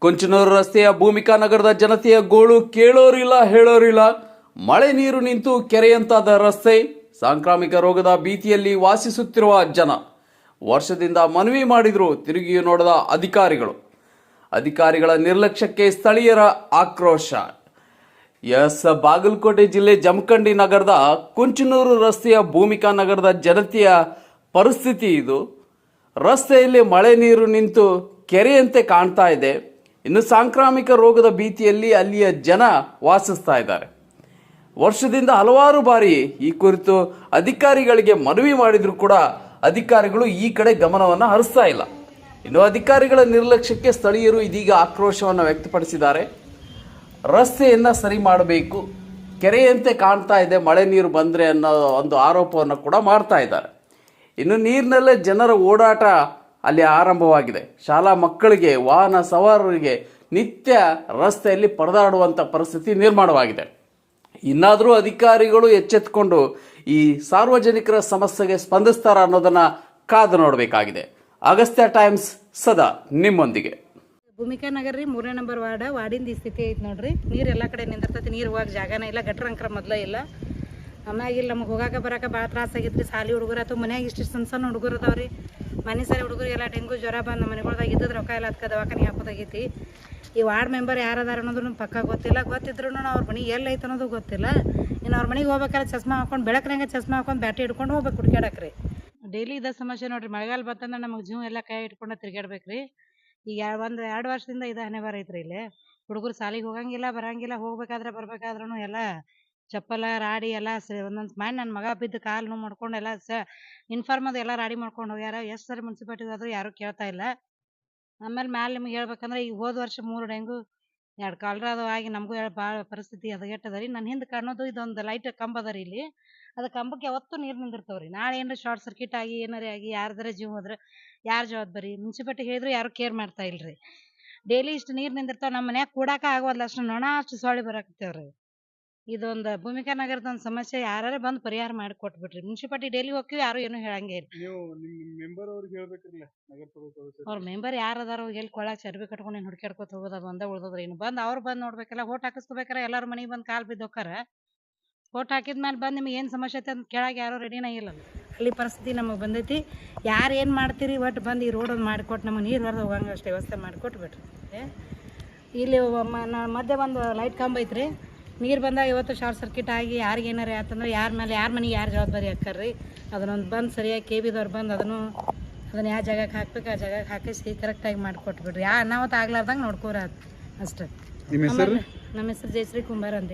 ಕೊಂಚನೂರು ರಸ್ತೆಯ ಭೂಮಿಕಾ ನಗರದ ಜನತೆಯ ಗೋಳು ಕೇಳೋರಿಲ್ಲ, ಹೇಳೋರಿಲ್ಲ. ಮಳೆ ನೀರು ನಿಂತು ಕೆರೆಯಂತಾದ ರಸ್ತೆ, ಸಾಂಕ್ರಾಮಿಕ ರೋಗದ ಭೀತಿಯಲ್ಲಿ ವಾಸಿಸುತ್ತಿರುವ ಜನ. ವರ್ಷದಿಂದ ಮನವಿ ಮಾಡಿದ್ರು ತಿರುಗಿ ನೋಡದ ಅಧಿಕಾರಿಗಳು. ಅಧಿಕಾರಿಗಳ ನಿರ್ಲಕ್ಷ್ಯಕ್ಕೆ ಸ್ಥಳೀಯರ ಆಕ್ರೋಶ. ಎಸ್. ಬಾಗಲಕೋಟೆ ಜಿಲ್ಲೆ ಜಮಖಂಡಿ ನಗರದ ಕುಂಚನೂರು ರಸ್ತೆಯ ಭೂಮಿಕಾ ನಗರದ ಜನತೆಯ ಪರಿಸ್ಥಿತಿ ಇದು. ರಸ್ತೆಯಲ್ಲಿ ಮಳೆ ನೀರು ನಿಂತು ಕೆರೆಯಂತೆ ಕಾಣ್ತಾ ಇದೆ. ಇನ್ನು ಸಾಂಕ್ರಾಮಿಕ ರೋಗದ ಭೀತಿಯಲ್ಲಿ ಅಲ್ಲಿಯ ಜನ ವಾಸಿಸ್ತಾ ಇದ್ದಾರೆ. ವರ್ಷದಿಂದ ಹಲವಾರು ಬಾರಿ ಈ ಕುರಿತು ಅಧಿಕಾರಿಗಳಿಗೆ ಮನವಿ ಮಾಡಿದರೂ ಕೂಡ ಅಧಿಕಾರಿಗಳು ಈ ಕಡೆ ಗಮನವನ್ನು ಹರಿಸ್ತಾ ಇಲ್ಲ. ಇನ್ನು ಅಧಿಕಾರಿಗಳ ನಿರ್ಲಕ್ಷ್ಯಕ್ಕೆ ಸ್ಥಳೀಯರು ಇದೀಗ ಆಕ್ರೋಶವನ್ನು ವ್ಯಕ್ತಪಡಿಸಿದ್ದಾರೆ. ರಸ್ತೆಯನ್ನು ಸರಿ ಮಾಡಬೇಕು, ಕೆರೆಯಂತೆ ಕಾಣ್ತಾ ಇದೆ, ಮಳೆ ನೀರು ಬಂದರೆ ಅನ್ನೋ ಒಂದು ಆರೋಪವನ್ನು ಕೂಡ ಮಾಡ್ತಾ ಇದ್ದಾರೆ. ಇನ್ನು ನೀರಿನಲ್ಲೇ ಜನರ ಓಡಾಟ ಅಲ್ಲಿ ಆರಂಭವಾಗಿದೆ. ಶಾಲಾ ಮಕ್ಕಳಿಗೆ, ವಾಹನ ಸವಾರರಿಗೆ ನಿತ್ಯ ರಸ್ತೆಯಲ್ಲಿ ಪರದಾಡುವಂಥ ಪರಿಸ್ಥಿತಿ ನಿರ್ಮಾಣವಾಗಿದೆ. ಇನ್ನಾದರೂ ಅಧಿಕಾರಿಗಳು ಎಚ್ಚೆತ್ತುಕೊಂಡು ಈ ಸಾರ್ವಜನಿಕರ ಸಮಸ್ಯೆಗೆ ಸ್ಪಂದಿಸ್ತಾರ ಅನ್ನೋದನ್ನ ಕಾದು ನೋಡಬೇಕಾಗಿದೆ. ಅಗಸ್ತ್ಯ ಟೈಮ್ಸ್ ಸದಾ ನಿಮ್ಮೊಂದಿಗೆ. ಭೂಮಿಕಾ ನಗರ ರೀ, ಮೂರನೇ ನಂಬರ್ ವಾರ್ಡ, ವಾರ್ಡಿಂದ ಈ ಸ್ಥಿತಿ ಐತೆ ನೋಡ್ರಿ. ನೀರು ಎಲ್ಲ ಕಡೆ ನಿಂದಿರ್ತೈತಿ, ನೀರು ಹೋಗಕ್ಕೆ ಜಾಗನೇ ಇಲ್ಲ, ಗಟ್ರ ಅಂಕರ ಮೊದಲೇ ಇಲ್ಲ. ಆಮ್ಯಾಗ ಇಲ್ಲಿ ನಮಗೆ ಹೋಗಾಕ ಬರಾಕ ಭಾಳ ತ್ರಾಸ ಆಗೈತ್ರಿ. ಸಾಲಿ ಹುಡುಗರು ಅಥವಾ ಮನ್ಯಾಗ ಇಷ್ಟು ಸಣ್ಣ ಸಣ್ಣ ಹುಡುಗರು ಅದಾವ್ರಿ. ಮನೆ ಸರಿ ಹುಡುಗರು ಎಲ್ಲ ಡೆಂಗು ಜ್ವರ ಬಂದು ಮನೆಗಳ್ದಾಗ ಇದ್ದದ ರೊಕ್ಕ ಎಲ್ಲ ಅದಕ್ಕೆ ದವಾಖಾನೆ ಹಾಕೋದಾಗೈತಿ. ಈ ವಾರ್ಡ್ ಮೆಂಬರ್ ಯಾರದಾರ ಅನ್ನೋದು ಪಕ್ಕ ಗೊತ್ತಿಲ್ಲ. ಗೊತ್ತಿದ್ರು ಅವ್ರ ಮನೆ ಎಲ್ಲಿ ಐತೆ ಅನ್ನೋದು ಗೊತ್ತಿಲ್ಲ. ಇನ್ನು ಅವ್ರ ಮನೆಗೆ ಹೋಗ್ಬೇಕಾದ್ರೆ ಚಸ್ಮಾ ಹಾಕೊಂಡು ಬೆಳಕ್ರಂಗೆ ಚಸ್ಮಾ ಹಾಕೊಂಡು ಬ್ಯಾಟಿ ಹಿಡ್ಕೊಂಡು ಹೋಗ್ಬೇಕು ಹುಡ್ಕ್ಯಾಡಕ್ರಿ. ಡೈಲಿ ಇದ ಸಮಸ್ಯೆ ನೋಡ್ರಿ. ಮಳೆಗಾಲ ಬಂತಂದ್ರೆ ನಮಗೆ ಜೀವ ಎಲ್ಲ ಕೈ ಇಟ್ಕೊಂಡು ತಿರ್ಗಾಡ್ಬೇಕ್ರಿ ಈಗ ಒಂದು ಎರಡು ವರ್ಷದಿಂದ ಇದು ಹಣೆ ಬರ ಐತ್ರಿ ಇಲ್ಲಿ. ಹುಡುಗರು ಸಾಲಿಗೆ ಹೋಗಂಗಿಲ್ಲ, ಬರಂಗಿಲ್ಲ, ಹೋಗ್ಬೇಕಾದ್ರೆ ಬರ್ಬೇಕಾದ್ರೂ ಎಲ್ಲ ಚಪ್ಪಲ, ರಾಡಿ ಎಲ್ಲ ಒಂದೊಂದು ಮಾಡಿ ನನ್ನ ಮಗ ಬಿದ್ದು ಕಾಲು ನೋವು ಮಾಡ್ಕೊಂಡು ಎಲ್ಲ ಸ ಇನ್ಫಾರ್ಮ್ ಅದು ಎಲ್ಲ ರಾಡಿ ಮಾಡ್ಕೊಂಡು ಹೋಗ್ಯಾರ. ಎಷ್ಟು ಸರಿ ಮುನ್ಸಿಪಾಲ್ಟಿ ಆದರೂ ಯಾರೂ ಕೇಳ್ತಾ ಇಲ್ಲ. ಆಮೇಲೆ ಮ್ಯಾಲೆ ನಿಮ್ಗೆ ಹೇಳ್ಬೇಕಂದ್ರೆ ಈಗ ಹೋದ ವರ್ಷ ಮೂರು ಡೆಂಗು, ಎರಡು ಕಾಲರ ಅದು ಆಗಿ ನಮಗೂ ಭಾಳ ಪರಿಸ್ಥಿತಿ ಹದಗೆಟ್ಟದ ರೀ ನನ್ನ ಹಿಂದೆ ಕಾಣೋದು ಇದೊಂದು ಲೈಟ್ ಕಂಬ ಅದ ರೀ ಇಲ್ಲಿ. ಅದು ಕಂಬಕ್ಕೆ ಯಾವತ್ತೂ ನೀರು ನಿಂದಿರ್ತಾವೆ ರೀ ನಾಳೆ ಏನಾರ ಶಾರ್ಟ್ ಸರ್ಕಿಟ್ ಆಗಿ, ಏನಾರೇ ಆಗಿ, ಯಾರ್ದಾರ ಜೀವ ಹೋದ್ರೆ ಯಾರ ಜವಾಬ್ದಾರಿ? ಮುನ್ಸಿಪಾಲ್ಟಿ ಹೇಳಿದ್ರು ಯಾರು ಕೇರ್ ಮಾಡ್ತಾ ಇಲ್ರಿ. ಡೈಲಿ ಇಷ್ಟು ನೀರು ನಿಂದಿರ್ತಾವ. ನಮ್ಮ ಮನ್ಯಾಗ ಕೂಡಾಕ ಆಗೋಲ್ಲ ಅಷ್ಟು ನೊಣ ಅಷ್ಟು ಸೊಳ್ಳೆ ಬರಾಕತ್ತೇವ್ರಿ. ಇದೊಂದು ಭೂಮಿಕಾ ನಗರದ ಒಂದು ಸಮಸ್ಯೆ ಯಾರು ಬಂದು ಪರಿಹಾರ ಮಾಡಿ ಕೊಟ್ಬಿಟ್ರಿ. ಮುನ್ಸಿಪಾಲ್ಟಿ ಡೈಲಿ ಹೋಗ್ತೀವಿ ಯಾರು ಏನು ಹೇಳಂಗೆ ಇಲ್ಲ. ನೀವು ನಿಮ್ಮ ಮೆಂಬರ್ ಅವ್ರಿಗೆ ಹೇಳ್ಬೇಕಿರ್ಲ ನಗರಸಭಾ ಸದಸ್ಯರು ಅವ್ರ ಮೆಂಬರ್ ಯಾರು ಅದಾರ ಎಲ್ಲಿ ಕೊಳಾಗ ಚರ್ಬಿ ಕಟ್ಕೊಂಡು ಏನು ಹುಡ್ಕ್ಯಾಡ್ಕೊತ ಹೋಗೋದ ಬಂದ ಉಳ್ದದ್ರಿ. ಇನ್ನು ಬಂದು ಅವ್ರು ಬಂದು ನೋಡ್ಬೇಕಲ್ಲ ಓಟ್ ಹಾಕಿಸ್ಕೋಬೇಕಾರ ಎಲ್ಲಾರ ಮನೆಗೆ ಬಂದು ಕಾಲು ಬಿದ್ದು ವೋಟ್ ಹಾಕಿದ ಮೇಲೆ ಬಂದು ನಿಮ್ಗೆ ಏನು ಸಮಸ್ಯೆ ಐತೆ ಅಂತ ಕೇಳಾಗ ಯಾರು ರೆಡಿನೇ ಇಲ್ಲ ಅಲ್ಲಿ ಪರಿಸ್ಥಿತಿ ನಮಗೆ ಬಂದೈತಿ. ಯಾರು ಏನು ಮಾಡ್ತೀರಿ ಒಟ್ಟು ಬಂದು ಈ ರೋಡ್ ಒಂದು ಮಾಡಿಕೊಟ್ಟು ನಮಗೆ ನೀರು ಹೊರದು ಹೋಗಂಗೆ ಅಷ್ಟು ವ್ಯವಸ್ಥೆ ಮಾಡಿಕೊಟ್ಬಿಟ್ರಿ? ಇಲ್ಲಿ ಮಧ್ಯೆ ಒಂದು ಲೈಟ್ ಕಂಬ ಐತ್ರಿ. ನೀರು ಬಂದಾಗ ಇವತ್ತು ಶಾರ್ಟ್ ಸರ್ಕ್ಯೂಟ್ ಆಗಿ ಯಾರಿಗೆ ಏನಾರ ಆತಂದ್ರೆ ಯಾರ ಮೇಲೆ ಯಾರ ಮನೆಗೆ ಯಾರು ಜವಾಬ್ದಾರಿ ಹಾಕ್ತಾರ್ರಿ ಅದನ್ನೊಂದು ಬಂದು ಸರಿಯಾಗಿ ಕೆ ಬಿದವ್ರು ಬಂದು ಅದನ್ನು ಅದನ್ನು ಯಾವ ಜಾಗಕ್ಕೆ ಹಾಕ್ಬೇಕು ಆ ಜಾಗಕ್ಕೆ ಹಾಕಿಸಿ ಕರೆಕ್ಟಾಗಿ ಮಾಡಿಕೊಟ್ಬಿಡ್ರಿ. ಯಾ ಅನಾಹುತ ಆಗ್ಲಾರ್ದಂಗೆ ನೋಡ್ಕೋರ ಅಷ್ಟೇ. ನಿಮ್ಮ ಹೆಸರು? ನಮ್ಮ ಹೆಸರು ಜಯಶ್ರೀ ಕುಂಬಾರ್ ಅಂತ